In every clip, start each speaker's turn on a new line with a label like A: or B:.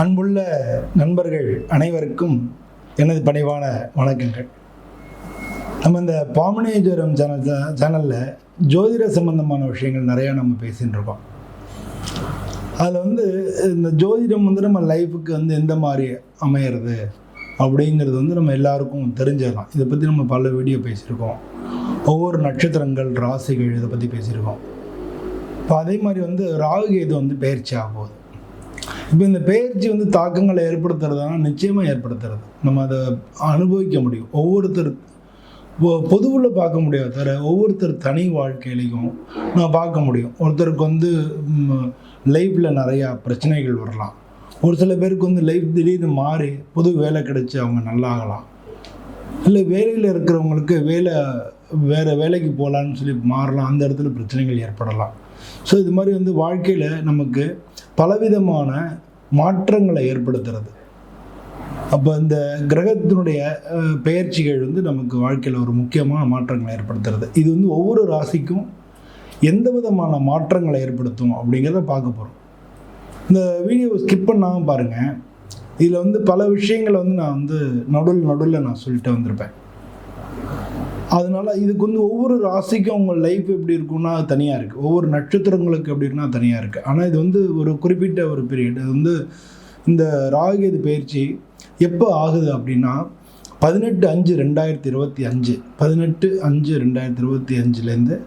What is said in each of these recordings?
A: அன்புள்ள நண்பர்கள் அனைவருக்கும் எனது பணிவான வணக்கங்கள். நம்ம இந்த பாமனேஜரம் சேனல் சேனலில் ஜோதிட சம்பந்தமான விஷயங்கள் நிறையா நம்ம பேசிகிட்டு இருக்கோம். அதில் வந்து இந்த ஜோதிடம் வந்து நம்ம லைஃபுக்கு வந்து எந்த மாதிரி அமையிறது அப்படிங்கிறது வந்து நம்ம எல்லாருக்கும் தெரிஞ்சிடலாம். இதை பற்றி நம்ம பல வீடியோ பேசியிருக்கோம். ஒவ்வொரு நட்சத்திரங்கள் ராசிகள் இதை பற்றி பேசியிருக்கோம். இப்போ அதே மாதிரி வந்து ராகு கேது வந்து பயிற்சி ஆகும் போகுது. இப்போ இந்த பயிற்சி வந்து தாக்கங்களை ஏற்படுத்துறதுனா நிச்சயமாக ஏற்படுத்துறது. நம்ம அதை அனுபவிக்க முடியும். ஒவ்வொருத்தர் பொதுவில் பார்க்க முடியாது தவிர ஒவ்வொருத்தர் தனி வாழ்க்கையிலையும் நான் பார்க்க முடியும். ஒருத்தருக்கு வந்து லைஃப்பில் நிறையா பிரச்சனைகள் வரலாம். ஒரு சில பேருக்கு வந்து லைஃப் திடீர்னு மாறி புது வேலை கிடைச்சி அவங்க நல்லாகலாம். இல்லை வேலையில் இருக்கிறவங்களுக்கு வேலை வேறு வேலைக்கு போகலான்னு சொல்லி மாறலாம். அந்த இடத்துல பிரச்சனைகள் ஏற்படலாம். ஸோ இது மாதிரி வந்து வாழ்க்கையில் நமக்கு பலவிதமான மாற்றங்களை ஏற்படுத்துறது. அப்போ இந்த கிரகத்தினுடைய பெயர்ச்சிகள் வந்து நமக்கு வாழ்க்கையில் ஒரு முக்கியமான மாற்றங்களை ஏற்படுத்துறது. இது வந்து ஒவ்வொரு ராசிக்கும் எந்த விதமான மாற்றங்களை ஏற்படுத்தும் அப்படிங்கிறத பார்க்க போகிறோம் இந்த வீடியோவை ஸ்கிப் பண்ணாமல் பாருங்கள் இதில் வந்து பல விஷயங்களை வந்து நான் வந்து நடுவில் நடுவில் நான் சொல்லிட்டு வந்திருப்பேன். அதனால இதுக்கு வந்து ஒவ்வொரு ராசிக்கும் உங்கள் லைஃப் எப்படி இருக்கும்னா அது தனியாக இருக்குது ஒவ்வொரு நட்சத்திரங்களுக்கு எப்படி இருக்குன்னா தனியாக இருக்குது ஆனால் இது வந்து ஒரு குறிப்பிட்ட ஒரு பீரியட் அது வந்து இந்த ராகுகேது பயிற்சி எப்போ ஆகுது அப்படின்னா பதினெட்டு அஞ்சு ரெண்டாயிரத்தி இருபத்தி அஞ்சு. பதினெட்டு அஞ்சு ரெண்டாயிரத்தி இருபத்தி அஞ்சுலேருந்து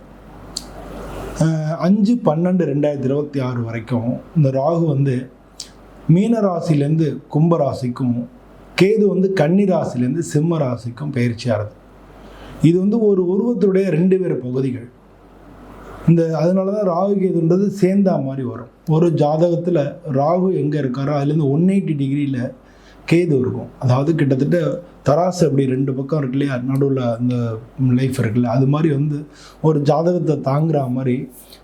A: அஞ்சு பன்னெண்டு ரெண்டாயிரத்தி இருபத்தி ஆறு வரைக்கும் இந்த ராகு வந்து மீன ராசிலேருந்து கும்ப ராசிக்கும் கேது வந்து கன்னி ராசிலேருந்து சிம்ம ராசிக்கும் பயிற்சி ஆகுது. இது வந்து ஒரு உருவத்துடைய ரெண்டு பேர் பகுதிகள். இந்த அதனால தான் ராகு கேதுன்றது சேர்ந்தா மாதிரி வரும். ஒரு ஜாதகத்தில் ராகு எங்கே இருக்காரோ அதுலேருந்து ஒன் எயிட்டி டிகிரியில் கேது இருக்கும். அதாவது கிட்டத்தட்ட தராசு அப்படி ரெண்டு பக்கம் இருக்கு இல்லையா? நடுவில் அந்த லைஃப் இருக்குல்ல அது மாதிரி வந்து ஒரு ஜாதகத்தை தாங்குற மாதிரி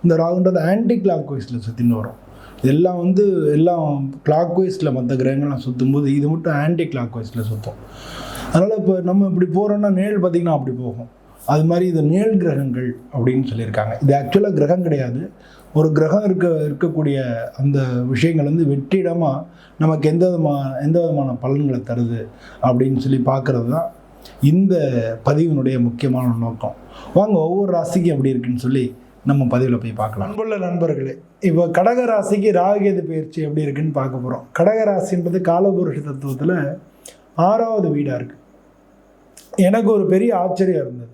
A: இந்த ராகுன்றது ஆன்டி கிளாக் வைஸில் சுற்றின்னு வரும். இதெல்லாம் வந்து எல்லாம் கிளாக் வைஸில் மற்ற கிரகங்கள்லாம் சுற்றும் போது இது மட்டும் ஆன்டி கிளாக் வைஸில் சுற்றும் அதனால் இப்போ நம்ம இப்படி போகிறோன்னா நேல் பார்த்திங்கன்னா அப்படி போகும். அது மாதிரி இது நேல் கிரகங்கள் அப்படின்னு சொல்லியிருக்காங்க. இது ஆக்சுவலாக கிரகம் கிடையாது. ஒரு கிரகம் இருக்க இருக்கக்கூடிய அந்த விஷயங்கள் வந்து வெற்றிடமாக நமக்கு எந்த விதமான எந்த விதமான பலன்களை தருது அப்படின்னு சொல்லி பார்க்குறது தான் இந்த பதிவினுடைய முக்கியமான நோக்கம். வாங்க ஒவ்வொரு ராசிக்கும் எப்படி இருக்குன்னு சொல்லி நம்ம பதிவில் போய் பார்க்கலாம். அன்புள்ள நண்பர்களே இப்போ கடக ராசிக்கு ராகுகேது பயிற்சி எப்படி இருக்குன்னு பார்க்க போகிறோம் கடக ராசின்றது காலபுருஷ தத்துவத்தில் ஆறாவது வீடாக இருக்குது எனக்கு ஒரு பெரிய ஆச்சரியம் இருந்தது.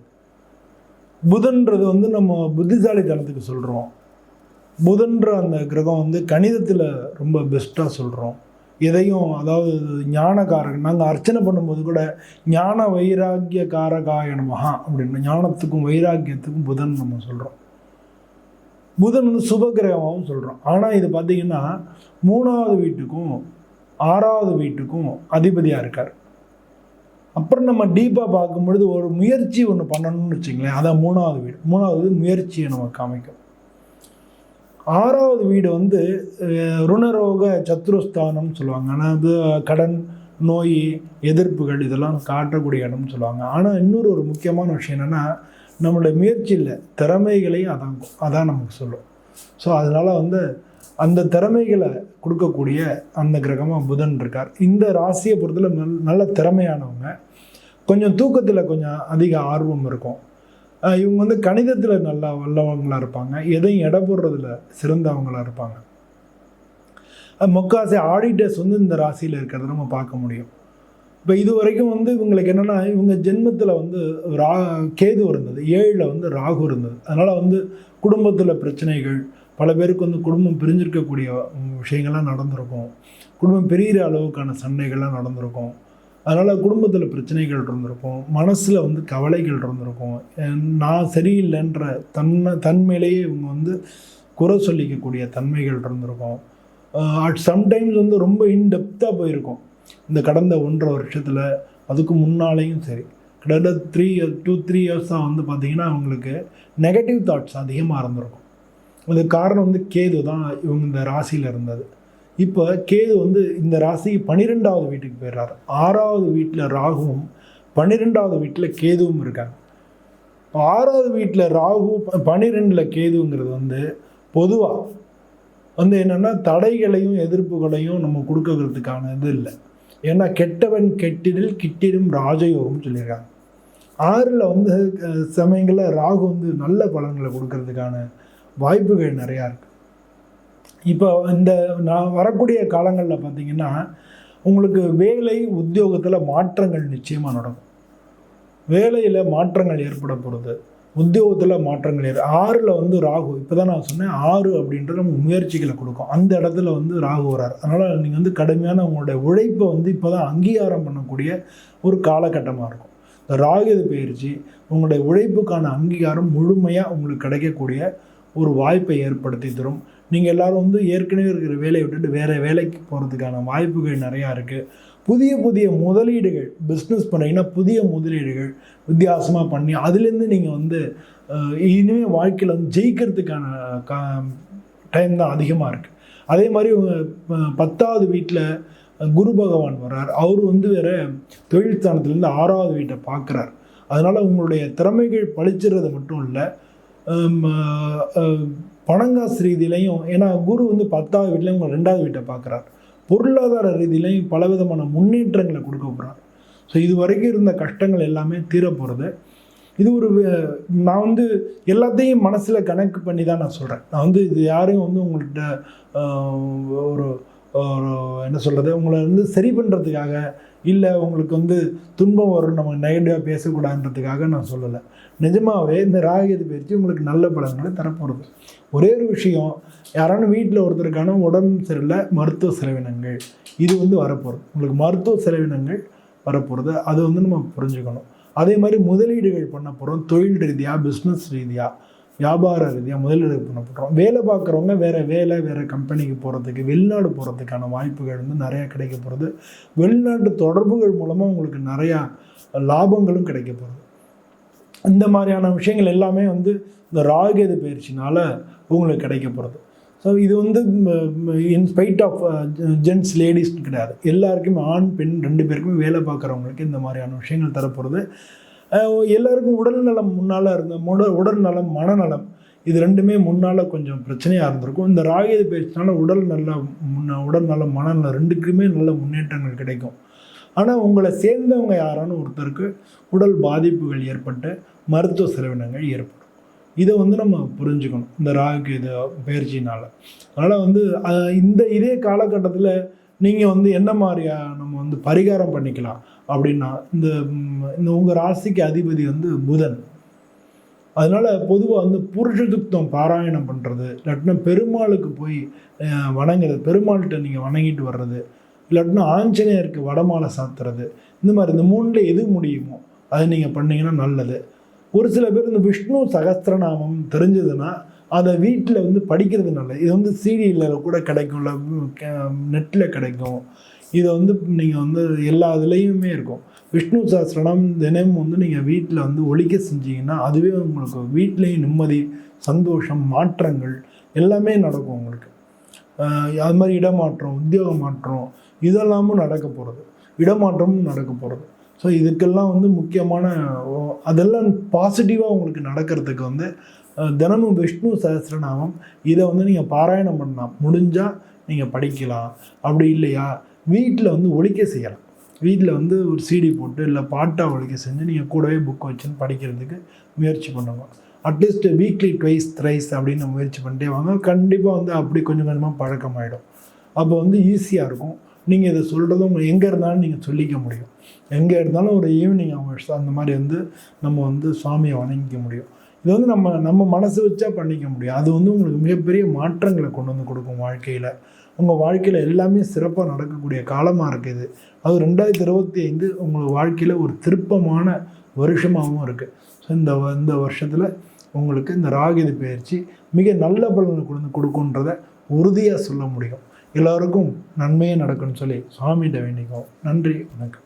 A: புதன்றது வந்து நம்ம புத்திசாலித்தனத்துக்கு சொல்கிறோம் புதன்ற அந்த கிரகம் வந்து கணிதத்தில் ரொம்ப பெஸ்ட்டாக சொல்கிறோம் எதையும் அதாவது ஞானகாரகன் நாங்கள் அர்ச்சனை பண்ணும்போது கூட ஞான வைராக்கிய காரகாய நமஹா அப்படின்னு ஞானத்துக்கும் வைராக்கியத்துக்கும் புதன் நம்ம சொல்கிறோம் புதன் வந்து சுபகிரகமாகவும் சொல்கிறோம் ஆனால் இது பார்த்திங்கன்னா மூணாவது வீட்டுக்கும் ஆறாவது வீட்டுக்கும் அதிபதியாக இருக்கார். அப்புறம் நம்ம டீப்பாக பார்க்கும் பொழுது ஒரு முயற்சி ஒன்று பண்ணணும்னு வச்சுங்களேன். அதான் மூணாவது வீடு. மூணாவது முயற்சியை நம்ம காமிக்கும். ஆறாவது வீடு வந்து ருணரோக சத்ருஸ்தானம்னு சொல்லுவாங்க. ஆனால் அது கடன் நோய் எதிர்ப்புகள் இதெல்லாம் காட்டக்கூடிய இடம்னு சொல்லுவாங்க. ஆனால் இன்னொரு ஒரு முக்கியமான விஷயம் என்னென்னா நம்மளுடைய முயற்சியில் திறமைகளையும் அதான் அதான் நமக்கு சொல்லும். ஸோ அதனால் வந்து அந்த திறமைகளை கொடுக்கக்கூடிய அந்த கிரகமாக புதன் இருக்கார். இந்த ராசியை பொறுத்தல நல் நல்ல திறமையானவங்க. கொஞ்சம் தூக்கத்தில் கொஞ்சம் அதிக ஆர்வம் இருக்கும். இவங்க வந்து கணிதத்தில் நல்லா வல்லவங்களாக இருப்பாங்க. எதையும் எடை போடுறதுல சிறந்தவங்களாக இருப்பாங்க. மொக்காசி ஆடிட்டர்ஸ் வந்து இந்த ராசியில் இருக்கிறத நம்ம பார்க்க முடியும். இப்போ இது வரைக்கும் வந்து இவங்களுக்கு என்னென்னா இவங்க ஜென்மத்தில் வந்து ரா கேது இருந்தது. ஏழில் வந்து ராகு இருந்தது. அதனால் வந்து குடும்பத்தில் பிரச்சனைகள் பல பேருக்கு வந்து குடும்பம் பிரிஞ்சிருக்கக்கூடிய விஷயங்கள்லாம் நடந்திருக்கும். குடும்பம் பெரிய அளவுக்கான சண்டைகள்லாம் நடந்திருக்கும். அதனால் குடும்பத்தில் பிரச்சனைகள் இருந்திருக்கும். மனசில் வந்து கவலைகள் இருந்திருக்கும். நான் சரியில்லைன்ற தன்னை தன்மையிலேயே இவங்க வந்து குறை சொல்லிக்கக்கூடிய தன்மைகள் இருந்திருக்கும். அட் சம்டைம்ஸ் வந்து ரொம்ப இன்டெப்த்தாக போயிருக்கும். இந்த கடந்த ஒன்றரை வருஷத்தில் அதுக்கு முன்னாலேயும் சரி. கிட்டத்தட்ட த்ரீ டூ த்ரீ இயர்ஸாக வந்து பார்த்திங்கன்னா அவங்களுக்கு நெகட்டிவ் தாட்ஸ் அதிகமாக இருந்திருக்கும். அதுக்கு காரணம் வந்து கேது தான் இவங்க இந்த ராசியில் இருந்தது. இப்போ கேது வந்து இந்த ராசி பன்னிரெண்டாவது வீட்டுக்கு போயிடுறாரு. ஆறாவது வீட்டில் ராகுவும் பன்னிரெண்டாவது வீட்டில் கேதுவும் இருக்காங்க. ஆறாவது வீட்டில் ராகு பன்னிரெண்டில் கேதுங்கிறது வந்து பொதுவாக வந்து என்னென்னா தடைகளையும் எதிர்ப்புகளையும் நம்ம கொடுக்கறதுக்கான இது இல்லை. ஏன்னா கெட்டவன் கெட்டிடில் கிட்டிடும் ராஜயோகம்னு சொல்லியிருக்காங்க. ஆறில் வந்து சமயங்களில் ராகு வந்து நல்ல பலன்களை கொடுக்கறதுக்கான வாய்ப்புகள் நிறையா இருக்குது இப்போ இந்த நான் வரக்கூடிய காலங்களில் பார்த்தீங்கன்னா உங்களுக்கு வேலை உத்தியோகத்தில் மாற்றங்கள் நிச்சயமாக நடக்கும். வேலையில் மாற்றங்கள் ஏற்பட போகிறது உத்தியோகத்தில் மாற்றங்கள் ஏற்ப ஆறில் வந்து ராகு இப்போ தான் நான் சொன்னேன் ஆறு அப்படின்ற நம்ம முயற்சிகளை கொடுக்கும். அந்த இடத்துல வந்து ராகு வரார். அதனால் நீங்கள் வந்து கடுமையான உங்களுடைய உழைப்பை வந்து இப்போ தான் அங்கீகாரம் பண்ணக்கூடிய ஒரு காலகட்டமாக இருக்கும். இந்த ராகு பயிற்சி உங்களுடைய உழைப்புக்கான அங்கீகாரம் முழுமையாக உங்களுக்கு கிடைக்கக்கூடிய ஒரு வாய்ப்பை ஏற்படுத்தி தரும். நீங்கள் எல்லோரும் வந்து ஏற்கனவே இருக்கிற வேலையை விட்டுட்டு வேறு வேலைக்கு போகிறதுக்கான வாய்ப்புகள் நிறையா இருக்குது புதிய புதிய முதலீடுகள் பிஸ்னஸ் பண்ணிங்கன்னா புதிய முதலீடுகள் வித்தியாசமாக பண்ணி அதுலேருந்து நீங்கள் வந்து இனிமேல் வாழ்க்கையில் வந்து ஜெயிக்கிறதுக்கான கா டைம் தான் அதிகமாக இருக்குது அதே மாதிரி பத்தாவது வீட்டில் குரு பகவான் வர்றார். அவர் வந்து வேறு தொழில் ஸ்தானத்துலேருந்து ஆறாவது வீட்டை பார்க்குறார் அதனால் உங்களுடைய திறமைகள் பழிச்சிறது மட்டும் இல்லை பணங்காசு ரீதியிலையும் ஏன்னா குரு வந்து பத்தாவது வீட்லையும் உங்கள் ரெண்டாவது வீட்டை பார்க்குறார். பொருளாதார ரீதியிலையும் பலவிதமான முன்னேற்றங்களை கொடுக்க போகிறார் ஸோ இது வரைக்கும் இருந்த கஷ்டங்கள் எல்லாமே தீரப்போகிறது இது ஒரு நான் வந்து எல்லாத்தையும் மனசில் கணக்கு பண்ணி தான் நான் சொல்கிறேன் நான் வந்து இது யாரையும் வந்து உங்கள்கிட்ட ஒரு என்ன சொல்கிறது உங்களை வந்து சரி பண்ணுறதுக்காக இல்லை உங்களுக்கு வந்து துன்பம் வரும் நம்ம நெகட்டிவாக பேசக்கூடாதுன்றதுக்காக நான் சொல்லலை. நிஜமாகவே இந்த ராகேது பயிற்சி உங்களுக்கு நல்ல பலன்களை தரப்போகிறது ஒரே ஒரு விஷயம் யாராலும் வீட்டில் ஒருத்தருக்கான உடம்பு சரியில்லை மருத்துவ செலவினங்கள். இது வந்து வரப்போகிறது உங்களுக்கு மருத்துவ செலவினங்கள் வரப்போகிறது அது வந்து நம்ம புரிஞ்சுக்கணும். அதே மாதிரி முதலீடுகள் பண்ண போகிறோம் தொழில் ரீதியாக பிஸ்னஸ் ரீதியாக வியாபார ரீதியாக முதலீடு பண்ணப்படுறோம் வேலை பார்க்குறவங்க வேறு வேலை வேறு கம்பெனிக்கு போகிறதுக்கு வெளிநாடு போகிறதுக்கான வாய்ப்புகள் வந்து நிறையா கிடைக்க போகிறது வெளிநாட்டு தொடர்புகள் மூலமாக உங்களுக்கு நிறையா லாபங்களும் கிடைக்க போகிறது இந்த மாதிரியான விஷயங்கள் எல்லாமே வந்து இந்த ராகேது பயிற்சினால் உங்களுக்கு கிடைக்க போகிறது ஸோ இது வந்து இன்ஸ்பைட் ஆஃப் ஜென்ட்ஸ் லேடிஸ் கிடையாது. எல்லாருக்குமே ஆண் பெண் ரெண்டு பேருக்குமே வேலை பார்க்குறவங்களுக்கு இந்த மாதிரியான விஷயங்கள் தரப்போகிறது எல்லாருக்கும் உடல் நலம் முன்னால் இருந்த முட உடல் நலம் மனநலம் இது ரெண்டுமே முன்னால் கொஞ்சம் பிரச்சனையாக இருந்திருக்கும். இந்த ராகேது பயிற்சினால உடல் நல்ல முன்ன உடல் நலம் மனநலம் ரெண்டுக்குமே நல்ல முன்னேற்றங்கள் கிடைக்கும். ஆனால் உங்களை சேர்ந்தவங்க யாரான ஒருத்தருக்கு உடல் பாதிப்புகள் ஏற்பட்டு மருத்துவ செலவினங்கள் ஏற்படும். இதை வந்து நம்ம புரிஞ்சுக்கணும் இந்த ராகு இது பயிற்சினால் அதனால் வந்து இந்த இதே காலகட்டத்தில் நீங்கள் வந்து என்ன மாதிரியா நம்ம வந்து பரிகாரம் பண்ணிக்கலாம் அப்படின்னா இந்த இந்த உங்கள் ராசிக்கு அதிபதி வந்து புதன். அதனால் பொதுவாக வந்து புருஷதுக்தம் பாராயணம் பண்ணுறது இல்லாட்டினா பெருமாளுக்கு போய் வணங்குறது பெருமாள்கிட்ட நீங்கள் வணங்கிட்டு வர்றது இல்லாட்டினா ஆஞ்சநேயருக்கு வடமாலை சாத்துறது இந்த மாதிரி இந்த மூணில் எது முடியுமோ அதை நீங்கள் பண்ணீங்கன்னா நல்லது. ஒரு சில பேர் இந்த விஷ்ணு சகஸ்திரநாமம் தெரிஞ்சதுன்னா அதை வீட்டில் வந்து படிக்கிறதுனால இது வந்து சீடியில் கூட கிடைக்கும்ல நெட்டில் கிடைக்கும். இதை வந்து நீங்கள் வந்து எல்லா இதுலேயுமே இருக்கும். விஷ்ணு சாஸ்திரம் தினமும் வந்து நீங்கள் வீட்டில் வந்து ஒழிக்க செஞ்சீங்கன்னா அதுவே உங்களுக்கு வீட்லேயும் நிம்மதி சந்தோஷம் மாற்றங்கள் எல்லாமே நடக்கும் உங்களுக்கு. அது மாதிரி இடமாற்றம் உத்தியோக மாற்றம் இதெல்லாமும் நடக்க போகிறது இடமாற்றமும் நடக்க போகிறது ஸோ இதுக்கெல்லாம் வந்து முக்கியமான அதெல்லாம் பாசிட்டிவாக உங்களுக்கு நடக்கிறதுக்கு வந்து தினமும் விஷ்ணு சஹஸ்ரநாமம் இதை வந்து நீங்கள் பாராயணம் பண்ணலாம் முடிஞ்சால் நீங்கள் படிக்கலாம். அப்படி இல்லையா? வீட்டில் வந்து ஒழிக்க செய்யலாம். வீட்டில் வந்து ஒரு சீடி போட்டு இல்லை பாட்டாக ஒழிக்க செஞ்சு நீங்கள் கூடவே புக் வச்சுன்னு படிக்கிறதுக்கு முயற்சி பண்ணுங்க. அட்லீஸ்ட் வீக்லி ட்வைஸ் த்ரைஸ் அப்படின்னு முயற்சி பண்ணிட்டே வாங்க. கண்டிப்பாக வந்து அப்படி கொஞ்சம் கொஞ்சமாக பழக்கமாயிடும். அப்போ வந்து ஈஸியாக இருக்கும். நீங்கள் இதை சொல்கிறதும் எங்கே இருந்தாலும் நீங்கள் சொல்லிக்க முடியும். எங்கே இருந்தாலும் ஒரு ஈவினிங் அவர்ஸ் அந்த மாதிரி வந்து நம்ம வந்து சுவாமியை வணங்கிக்க முடியும். இது வந்து நம்ம நம்ம மனசு வச்சா பண்ணிக்க முடியும். அது வந்து உங்களுக்கு மிகப்பெரிய மாற்றங்களை கொண்டு வந்து கொடுக்கும் வாழ்க்கையில். உங்கள் வாழ்க்கையில் எல்லாமே சிறப்பாக நடக்கக்கூடிய காலமாக இருக்குது அது ரெண்டாயிரத்தி இருபத்தி ஐந்து உங்கள் வாழ்க்கையில் ஒரு திருப்பமான வருஷமாகவும் இருக்குது ஸோ இந்த வ- இந்த வருஷத்தில் உங்களுக்கு இந்த ராகிது பயிற்சி மிக நல்ல பலனை கொண்டு கொடுக்குன்றதை உறுதியாக சொல்ல முடியும். எல்லோருக்கும் நன்மையே நடக்கும்னு சொல்லி சுவாமிகிட்ட வேண்டிக்கும் நன்றி வணக்கம்.